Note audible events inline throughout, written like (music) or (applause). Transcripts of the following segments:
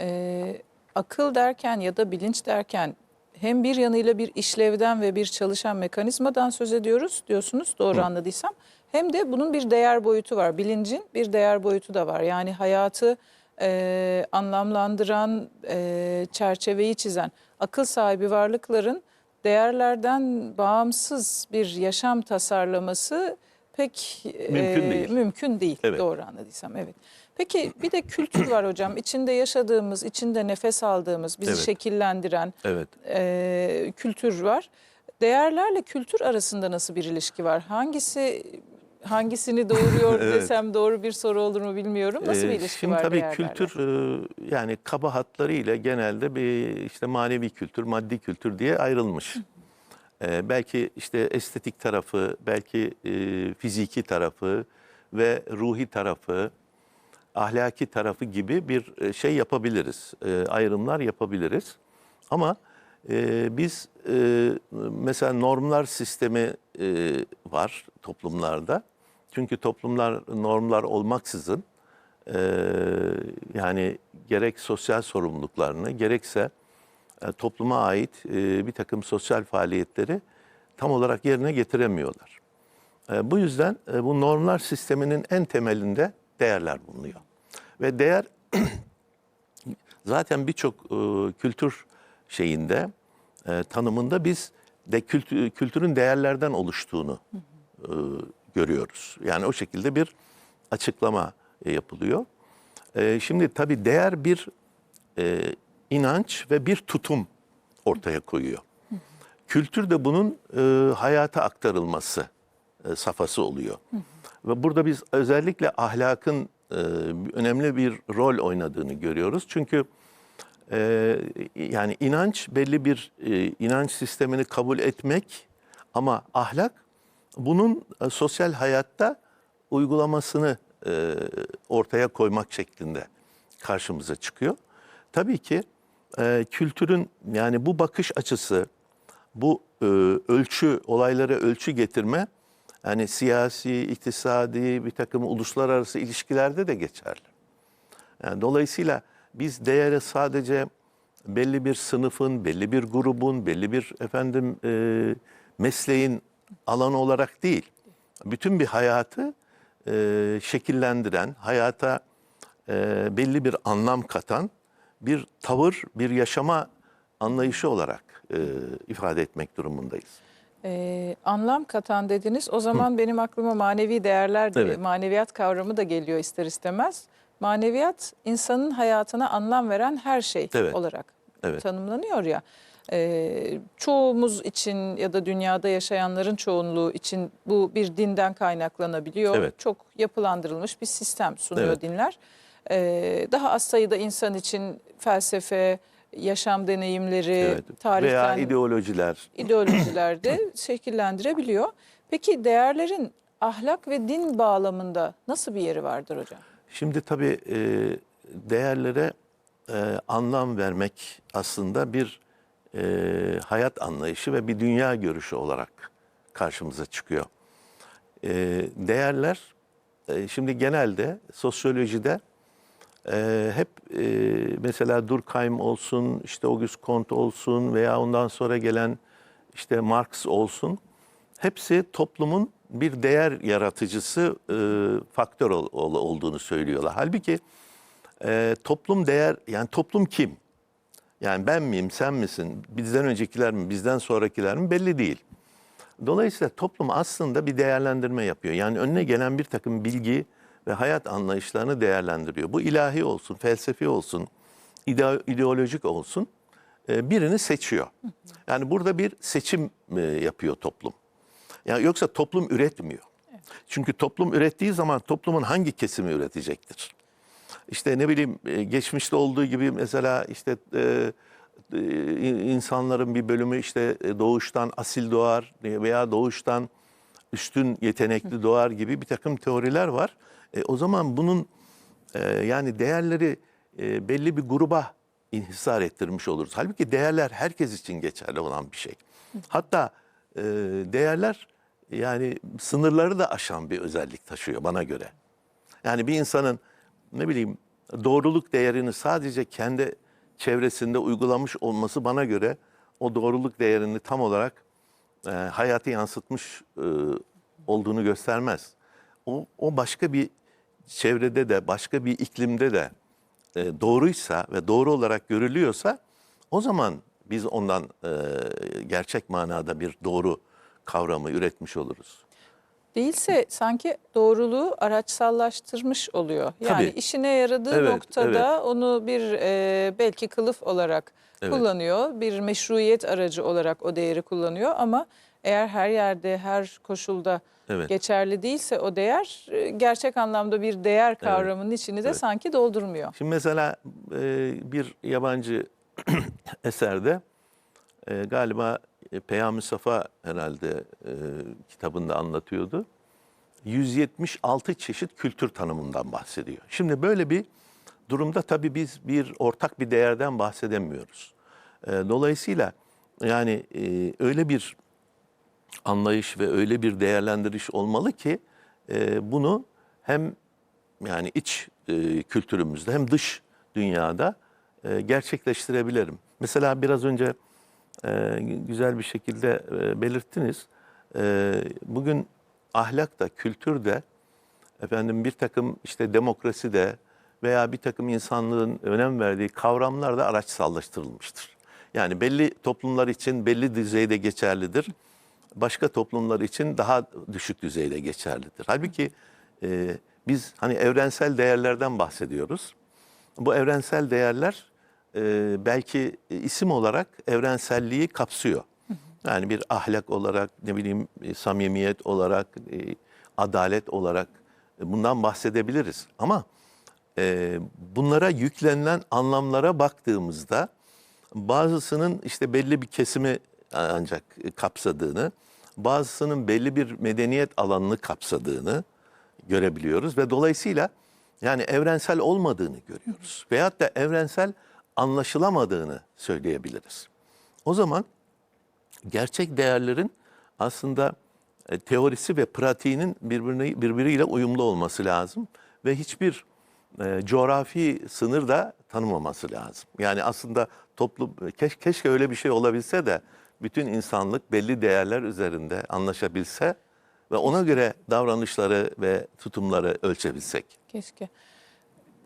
Ee, akıl derken ya da bilinç derken hem bir yanıyla bir işlevden ve bir çalışan mekanizmadan söz ediyoruz diyorsunuz doğru anladıysam. Hem de bunun bir değer boyutu var. Bilincin bir değer boyutu da var. Yani hayatı e, anlamlandıran, e, çerçeveyi çizen akıl sahibi varlıkların değerlerden bağımsız bir yaşam tasarlaması pek e, Mümkün değil. mümkün değil. Evet. Doğru anladıysam evet. Peki bir de kültür var hocam. İçinde yaşadığımız, içinde nefes aldığımız, bizi Evet. şekillendiren Evet. e, kültür var. Değerlerle kültür arasında nasıl bir ilişki var? Hangisi hangisini doğuruyor (laughs) Evet. desem doğru bir soru olur mu bilmiyorum. Nasıl bir Ee, ilişki Şimdi var tabii değerlerle? kültür e, yani kaba hatlarıyla genelde bir işte manevi kültür, maddi kültür diye ayrılmış. Ee, belki işte estetik tarafı, belki e, fiziki tarafı ve ruhi tarafı, ahlaki tarafı gibi bir e, şey yapabiliriz. E, ayrımlar yapabiliriz. Ama e, biz mesela normlar sistemi var toplumlarda. Çünkü toplumlar normlar olmaksızın yani gerek sosyal sorumluluklarını gerekse topluma ait bir takım sosyal faaliyetleri tam olarak yerine getiremiyorlar. Bu yüzden bu normlar sisteminin en temelinde değerler bulunuyor. Ve değer (clears throat) zaten birçok e, kültür şeyinde e, tanımında biz de kültü- kültürün değerlerden oluştuğunu e, görüyoruz. Yani o şekilde bir açıklama e, yapılıyor. E, şimdi tabii değer bir e, inanç ve bir tutum ortaya koyuyor. Kültür de bunun e, hayata aktarılması e, safhası oluyor. Ve burada biz özellikle ahlakın e, önemli bir rol oynadığını görüyoruz. Çünkü e, yani inanç belli bir e, inanç sistemini kabul etmek ama ahlak bunun sosyal hayatta uygulamasını ortaya koymak şeklinde karşımıza çıkıyor. Tabii ki kültürün yani bu bakış açısı, bu ölçü, olaylara ölçü getirme yani siyasi, iktisadi bir takım uluslararası ilişkilerde de geçerli. Yani dolayısıyla biz değere sadece belli bir sınıfın, belli bir grubun, belli bir efendim e, mesleğin alanı olarak değil, bütün bir hayatı e, şekillendiren, hayata e, belli bir anlam katan bir tavır, bir yaşama anlayışı olarak e, ifade etmek durumundayız. Ee, anlam katan dediniz. O zaman benim aklıma manevi değerler, de, Evet. maneviyat kavramı da geliyor ister istemez. Maneviyat insanın hayatına anlam veren her şey Evet. olarak Evet. tanımlanıyor ya. Ee, çoğumuz için ya da dünyada yaşayanların çoğunluğu için bu bir dinden kaynaklanabiliyor. Evet. Çok yapılandırılmış bir sistem sunuyor Evet. dinler. Ee, daha az sayıda insan için felsefe, yaşam deneyimleri, Evet. tarihten Veya ideolojiler. ideolojilerde (clears throat) şekillendirebiliyor. Peki değerlerin ahlak ve din bağlamında nasıl bir yeri vardır hocam? Şimdi tabii e, değerlere e, anlam vermek aslında bir e, hayat anlayışı ve bir dünya görüşü olarak karşımıza çıkıyor. E, değerler e, şimdi genelde sosyolojide e, hep e, mesela Durkheim olsun, işte Auguste Comte olsun veya ondan sonra gelen işte Marx olsun hepsi toplumun bir değer yaratıcısı e, faktör ol- ol- olduğunu söylüyorlar. Halbuki e, toplum değer yani toplum kim? Yani ben miyim, sen misin, bizden öncekiler mi, bizden sonrakiler mi belli değil. Dolayısıyla toplum aslında bir değerlendirme yapıyor. Yani önüne gelen bir takım bilgi ve hayat anlayışlarını değerlendiriyor. Bu ilahi olsun, felsefi olsun, ide- ideolojik olsun e, birini seçiyor. Yani burada bir seçim e, yapıyor toplum. Yani yoksa toplum üretmiyor. Çünkü toplum ürettiği zaman toplumun hangi kesimi üretecektir? İşte ne bileyim e, geçmişte olduğu gibi mesela işte e, insanların bir bölümü işte doğuştan asil doğar veya doğuştan üstün yetenekli doğar gibi bir takım teoriler var. E, o zaman bunun e, yani değerleri e, belli bir gruba inhisar ettirmiş oluruz. Halbuki değerler herkes için geçerli olan bir şey. Hatta e, değerler yani sınırları da aşan bir özellik taşıyor bana göre. Yani bir insanın ne bileyim doğruluk değerini sadece kendi çevresinde uygulamış olması bana göre o doğruluk değerini tam olarak e, hayata yansıtmış e, olduğunu göstermez. O, o başka bir çevrede de başka bir iklimde de e, doğruysa ve doğru olarak görülüyorsa o zaman biz ondan e, gerçek manada bir doğru kavramı üretmiş oluruz. Değilse sanki doğruluğu araçsallaştırmış oluyor. Yani Tabii. işine yaradığı Evet, noktada onu bir e, belki kılıf olarak Evet. kullanıyor. Bir meşruiyet aracı olarak o değeri kullanıyor ama eğer her yerde, her koşulda Evet. geçerli değilse o değer e, gerçek anlamda bir değer kavramının içini de Evet. sanki doldurmuyor. Şimdi mesela e, bir yabancı (clears throat) eserde e, galiba e, Peyami Safa herhalde e, kitabında anlatıyordu. 176 çeşit kültür tanımından bahsediyor. Şimdi böyle bir durumda tabii biz bir ortak bir değerden bahsedemiyoruz. E, dolayısıyla yani e, öyle bir anlayış ve öyle bir değerlendiriş olmalı ki e, bunu hem yani iç e, kültürümüzde hem dış dünyada e, gerçekleştirebilirim. Mesela biraz önce e, güzel bir şekilde e, belirttiniz. E, bugün ahlak da kültür de efendim bir takım işte demokrasi de veya bir takım insanlığın önem verdiği kavramlar da araçsallaştırılmıştır. Yani belli toplumlar için belli düzeyde geçerlidir. Başka toplumlar için daha düşük düzeyde geçerlidir. Halbuki e, biz hani evrensel değerlerden bahsediyoruz. Bu evrensel değerler e, belki isim olarak evrenselliği kapsıyor. Yani bir ahlak olarak, ne bileyim e, samimiyet olarak, e, adalet olarak e, bundan bahsedebiliriz. Ama e, bunlara yüklenilen anlamlara baktığımızda bazısının işte belli bir kesimi ancak kapsadığını, bazısının belli bir medeniyet alanını kapsadığını görebiliyoruz ve dolayısıyla yani evrensel olmadığını görüyoruz. Veyahut da evrensel anlaşılamadığını söyleyebiliriz. O zaman gerçek değerlerin aslında e, teorisi ve pratiğinin birbirine, birbiriyle uyumlu olması lazım ve hiçbir e, coğrafi sınır da tanımaması lazım. Yani aslında toplum keş, keşke öyle bir şey olabilse de bütün insanlık belli değerler üzerinde anlaşabilse ve ona göre davranışları ve tutumları ölçebilsek. Keşke.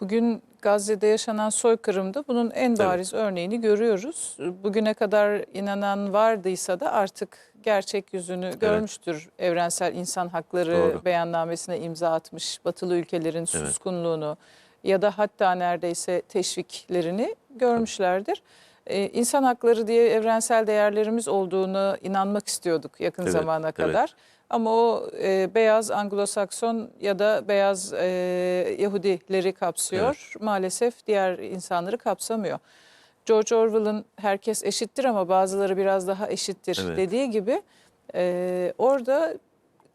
Bugün Gazze'de yaşanan soykırımda bunun en bariz örneğini görüyoruz. Bugüne kadar inanan vardıysa da artık gerçek yüzünü görmüştür. Evrensel insan hakları Doğru. beyannamesine imza atmış batılı ülkelerin suskunluğunu ya da hatta neredeyse teşviklerini görmüşlerdir. Ee, insan hakları diye evrensel değerlerimiz olduğunu inanmak istiyorduk yakın Evet, zamana evet. kadar. Ama o e, beyaz Anglo-Sakson ya da beyaz e, Yahudileri kapsıyor. Maalesef diğer insanları kapsamıyor. George Orwell'ın herkes eşittir ama bazıları biraz daha eşittir Evet. dediği gibi e, orada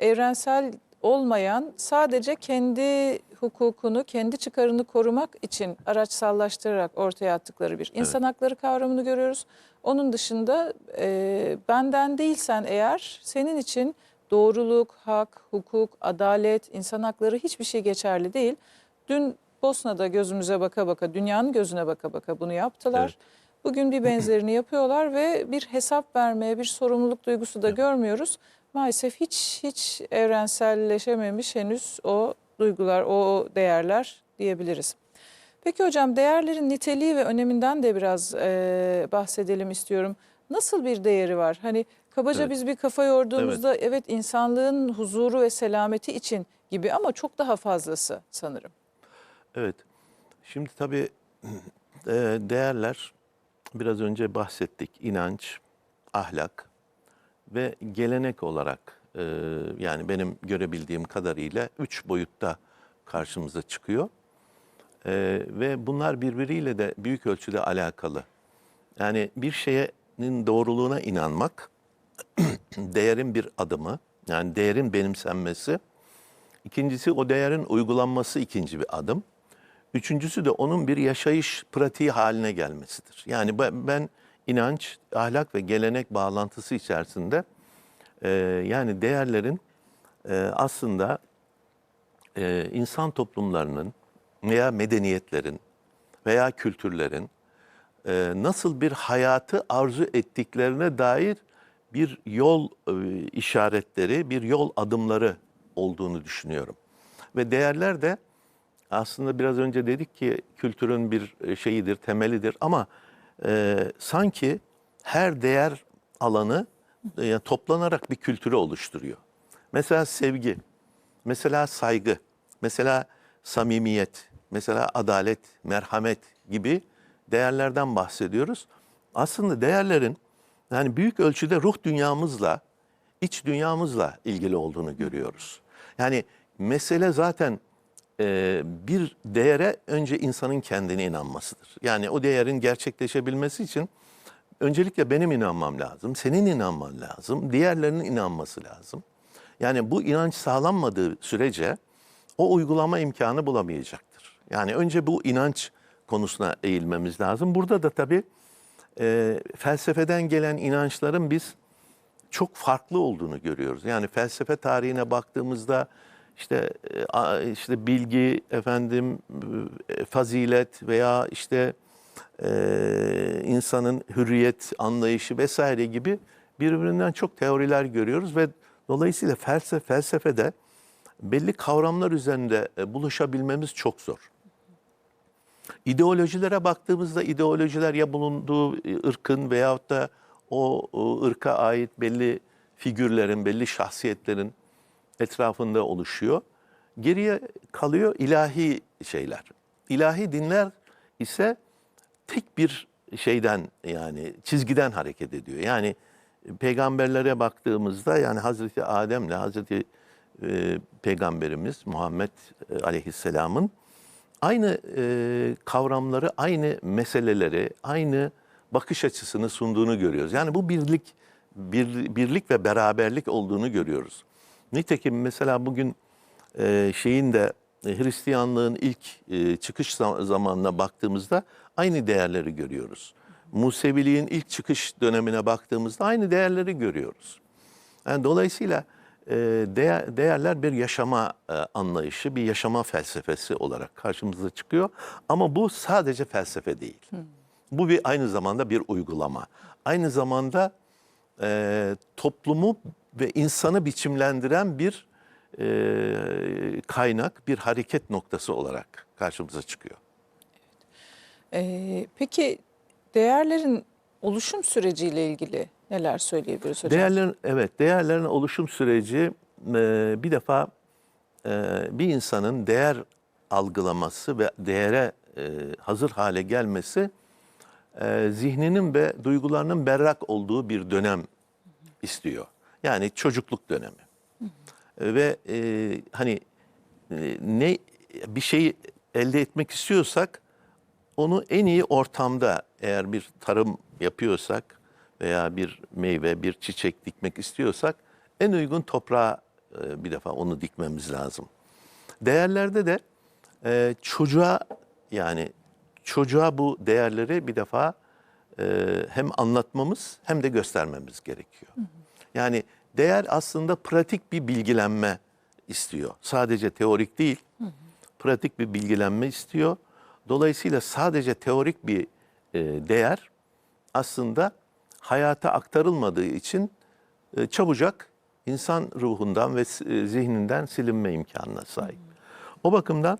evrensel olmayan sadece kendi hukukunu, kendi çıkarını korumak için araçsallaştırarak ortaya attıkları bir insan hakları kavramını görüyoruz. Onun dışında e, benden değilsen eğer senin için doğruluk, hak, hukuk, adalet, insan hakları hiçbir şey geçerli değil. Dün Bosna'da gözümüze baka baka, dünyanın gözüne baka baka bunu yaptılar. Evet. Bugün bir benzerini yapıyorlar ve bir hesap vermeye, bir sorumluluk duygusu da görmüyoruz. Maalesef hiç hiç evrenselleşememiş henüz o duygular, o değerler diyebiliriz. Peki hocam değerlerin niteliği ve öneminden de biraz e, bahsedelim istiyorum. Nasıl bir değeri var? Hani kabaca Evet. biz bir kafa yorduğumuzda evet. insanlığın huzuru ve selameti için gibi ama çok daha fazlası sanırım. Evet. Şimdi tabii değerler biraz önce bahsettik. İnanç, ahlak ve gelenek olarak e, yani benim görebildiğim kadarıyla üç boyutta karşımıza çıkıyor. E, ve bunlar birbiriyle de büyük ölçüde alakalı. Yani bir şeyin doğruluğuna inanmak (clears throat) değerin bir adımı. Yani değerin benimsenmesi. İkincisi o değerin uygulanması ikinci bir adım. Üçüncüsü de onun bir yaşayış pratiği haline gelmesidir. Yani ben, inanç, ahlak ve gelenek bağlantısı içerisinde e, yani değerlerin e, aslında e, insan toplumlarının veya medeniyetlerin veya kültürlerin e, nasıl bir hayatı arzu ettiklerine dair bir yol e, işaretleri, bir yol adımları olduğunu düşünüyorum. Ve değerler de aslında biraz önce dedik ki kültürün bir e, şeyidir, temelidir ama e, sanki her değer alanı e, toplanarak bir kültürü oluşturuyor. Mesela sevgi, mesela saygı, mesela samimiyet, mesela adalet, merhamet gibi değerlerden bahsediyoruz. Aslında değerlerin yani büyük ölçüde ruh dünyamızla, iç dünyamızla ilgili olduğunu görüyoruz. Yani mesele zaten bir değere önce insanın kendine inanmasıdır. Yani o değerin gerçekleşebilmesi için öncelikle benim inanmam lazım, senin inanman lazım, diğerlerinin inanması lazım. Yani bu inanç sağlanmadığı sürece o uygulama imkanı bulamayacaktır. Yani önce bu inanç konusuna eğilmemiz lazım. Burada da tabii e, felsefeden gelen inançların biz çok farklı olduğunu görüyoruz. Yani felsefe tarihine baktığımızda işte e, işte bilgi, efendim e, fazilet veya işte e, insanın hürriyet anlayışı vesaire gibi birbirinden çok teoriler görüyoruz ve dolayısıyla felsefe felsefede belli kavramlar üzerinde e, buluşabilmemiz çok zor. İdeolojilere baktığımızda ideolojiler ya bulunduğu ırkın veyahut da o ırka ait belli figürlerin, belli şahsiyetlerin etrafında oluşuyor. Geriye kalıyor ilahi şeyler. İlahi dinler ise tek bir şeyden yani çizgiden hareket ediyor. Yani peygamberlere baktığımızda yani Hazreti Adem'le Hazreti e, Peygamberimiz Muhammed e, Aleyhisselam'ın aynı e, kavramları, aynı meseleleri, aynı bakış açısını sunduğunu görüyoruz. Yani bu birlik, bir, birlik ve beraberlik olduğunu görüyoruz. Nitekim mesela bugün e, şeyin de e, Hristiyanlığın ilk e, çıkış zam- zamanına baktığımızda aynı değerleri görüyoruz. Museviliğin ilk çıkış dönemine baktığımızda aynı değerleri görüyoruz. Yani dolayısıyla e, değer, değerler bir yaşama e, anlayışı, bir yaşama felsefesi olarak karşımıza çıkıyor. Ama bu sadece felsefe değil. Bu bir aynı zamanda bir uygulama. Aynı zamanda e, toplumu ve insanı biçimlendiren bir e, kaynak, bir hareket noktası olarak karşımıza çıkıyor. Ee, peki değerlerin oluşum süreciyle ilgili neler söyleyebiliriz hocam? Değerlerin evet değerlerin oluşum süreci e, bir defa e, bir insanın değer algılaması ve değere e, hazır hale gelmesi e, zihninin ve duygularının berrak olduğu bir dönem istiyor. Yani çocukluk dönemi. E, Ve e, hani e, ne bir şeyi elde etmek istiyorsak onu en iyi ortamda eğer bir tarım yapıyorsak veya bir meyve, bir çiçek dikmek istiyorsak en uygun toprağa e, bir defa onu dikmemiz lazım. Değerlerde de e, çocuğa yani çocuğa bu değerleri bir defa e, hem anlatmamız hem de göstermemiz gerekiyor. Yani değer aslında pratik bir bilgilenme istiyor. Sadece teorik değil, pratik bir bilgilenme istiyor. Dolayısıyla sadece teorik bir e, değer aslında hayata aktarılmadığı için e, çabucak insan ruhundan ve e, zihninden silinme imkanına sahip. O bakımdan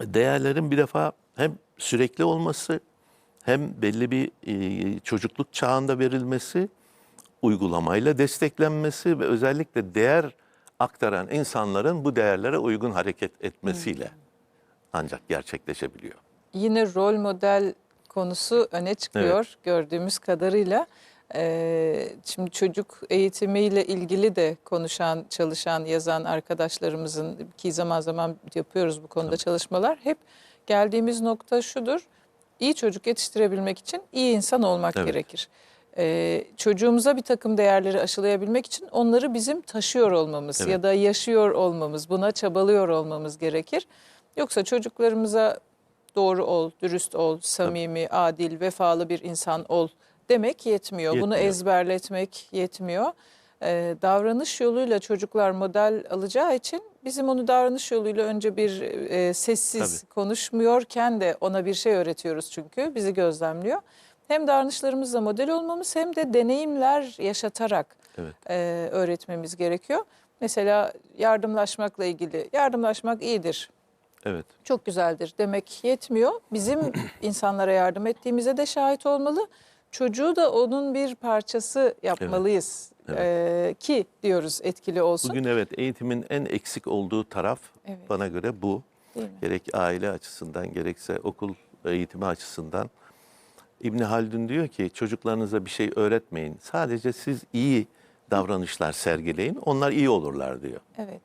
değerlerin bir defa hem sürekli olması hem belli bir çocukluk çağında verilmesi, uygulamayla desteklenmesi ve özellikle değer aktaran insanların bu değerlere uygun hareket etmesiyle ancak gerçekleşebiliyor. Yine rol model konusu öne çıkıyor gördüğümüz kadarıyla. Ee, şimdi çocuk eğitimiyle ilgili de konuşan, çalışan, yazan arkadaşlarımızın ki zaman zaman yapıyoruz bu konuda çalışmalar. Hep geldiğimiz nokta şudur. İyi çocuk yetiştirebilmek için iyi insan olmak Evet. gerekir. Ee, çocuğumuza bir takım değerleri aşılayabilmek için onları bizim taşıyor olmamız Evet. ya da yaşıyor olmamız, buna çabalıyor olmamız gerekir. Yoksa çocuklarımıza doğru ol, dürüst ol, samimi, adil, vefalı bir insan ol demek yetmiyor. Bunu Yetmiyor. ezberletmek yetmiyor. e, davranış yoluyla çocuklar model alacağı için bizim onu davranış yoluyla önce bir e, sessiz konuşmuyorken de ona bir şey öğretiyoruz çünkü bizi gözlemliyor. Hem davranışlarımızla model olmamız hem de deneyimler yaşatarak Evet. e, öğretmemiz gerekiyor. Mesela yardımlaşmakla ilgili yardımlaşmak iyidir, Evet. çok güzeldir demek yetmiyor. Bizim (clears throat) insanlara yardım ettiğimize de şahit olmalı. Çocuğu da onun bir parçası yapmalıyız Evet. Ee, ki diyoruz etkili olsun. Bugün evet eğitimin en eksik olduğu taraf Evet. bana göre bu. Gerek aile açısından gerekse okul eğitimi açısından. İbn Haldun diyor ki çocuklarınıza bir şey öğretmeyin. Sadece siz iyi davranışlar sergileyin. Onlar iyi olurlar diyor. Evet.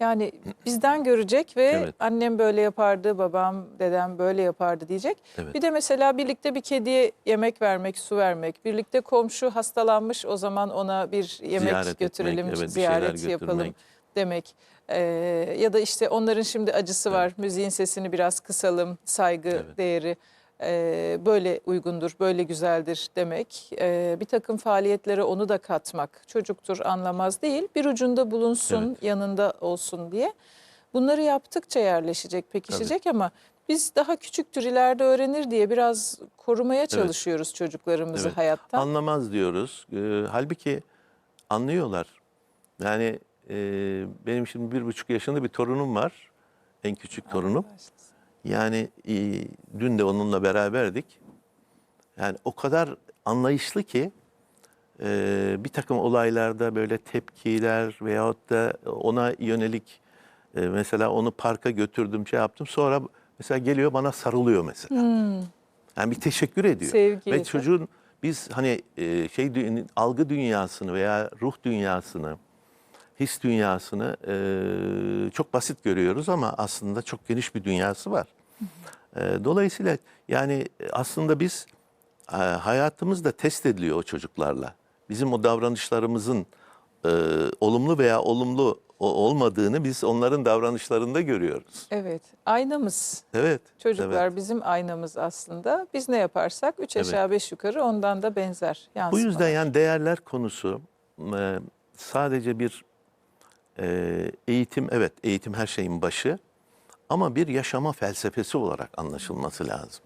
Yani bizden görecek ve Evet. annem böyle yapardı, babam, dedem böyle yapardı diyecek. Evet. Bir de mesela birlikte bir kediye yemek vermek, su vermek, birlikte komşu hastalanmış o zaman ona bir yemek Ziyaret etmek, götürelim, evet, bir ziyaret yapalım götürmek. demek. Ee, ya da işte onların şimdi acısı var, müziğin sesini biraz kısalım, saygı Evet. değeri e, böyle uygundur, böyle güzeldir demek. Ee, bir takım faaliyetlere onu da katmak, çocuktur anlamaz değil, bir ucunda bulunsun, Evet. yanında olsun diye. Bunları yaptıkça yerleşecek, pekişecek ama biz daha küçüktür ileride öğrenir diye biraz korumaya çalışıyoruz çocuklarımızı Evet. hayattan. Anlamaz diyoruz. Ee, halbuki anlıyorlar. Yani e, benim şimdi bir buçuk yaşında bir torunum var. En küçük torunum. Yani e, dün de onunla beraberdik. Yani o kadar anlayışlı ki e, bir takım olaylarda böyle tepkiler veyahut da ona yönelik e, mesela onu parka götürdüm şey yaptım. Sonra mesela geliyor bana sarılıyor mesela. Yani bir teşekkür ediyor. Sevgi. Ve çocuğun biz hani e, şey algı dünyasını veya ruh dünyasını, his dünyasını e, çok basit görüyoruz ama aslında çok geniş bir dünyası var. E, dolayısıyla yani aslında biz e, hayatımız da test ediliyor o çocuklarla. Bizim o davranışlarımızın e, olumlu veya olumlu olmadığını biz onların davranışlarında görüyoruz. Evet, aynamız. Evet. Çocuklar evet. bizim aynamız aslında. Biz ne yaparsak üç Evet. aşağı beş yukarı ondan da benzer. Bu yansımalar. yüzden yani değerler konusu sadece bir e, eğitim, evet eğitim her şeyin başı ama bir yaşama felsefesi olarak anlaşılması lazım.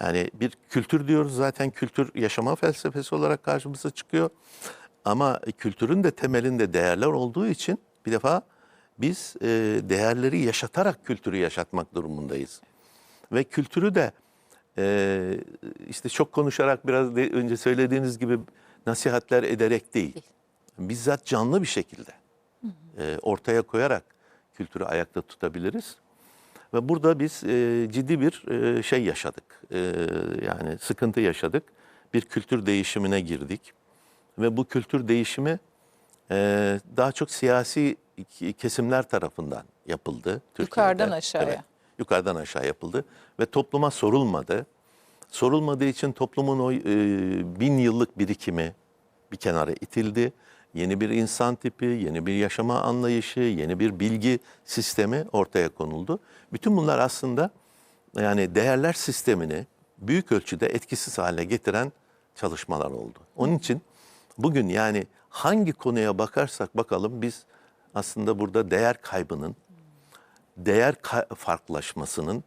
Yani bir kültür diyoruz zaten kültür yaşama felsefesi olarak karşımıza çıkıyor. Ama kültürün de temelinde değerler olduğu için bir defa biz e, değerleri yaşatarak kültürü yaşatmak durumundayız. Ve kültürü de e, işte çok konuşarak biraz önce söylediğiniz gibi nasihatler ederek değil. Bizzat canlı bir şekilde e, ortaya koyarak kültürü ayakta tutabiliriz. Ve burada biz e, ciddi bir e, şey yaşadık. E, yani sıkıntı yaşadık. Bir kültür değişimine girdik. Ve bu kültür değişimi e, daha çok siyasi kesimler tarafından yapıldı. Türkiye'de. Yukarıdan aşağıya. Evet, yukarıdan aşağı yapıldı. Ve topluma sorulmadı. Sorulmadığı için toplumun o e, bin yıllık birikimi bir kenara itildi. Yeni bir insan tipi, yeni bir yaşama anlayışı, yeni bir bilgi sistemi ortaya konuldu. Bütün bunlar aslında yani değerler sistemini büyük ölçüde etkisiz hale getiren çalışmalar oldu. Onun için bugün yani hangi konuya bakarsak bakalım biz aslında burada değer kaybının, değer farklılaşmasının,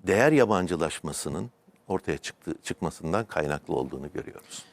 değer yabancılaşmasının ortaya çıktı, çıkmasından kaynaklı olduğunu görüyoruz.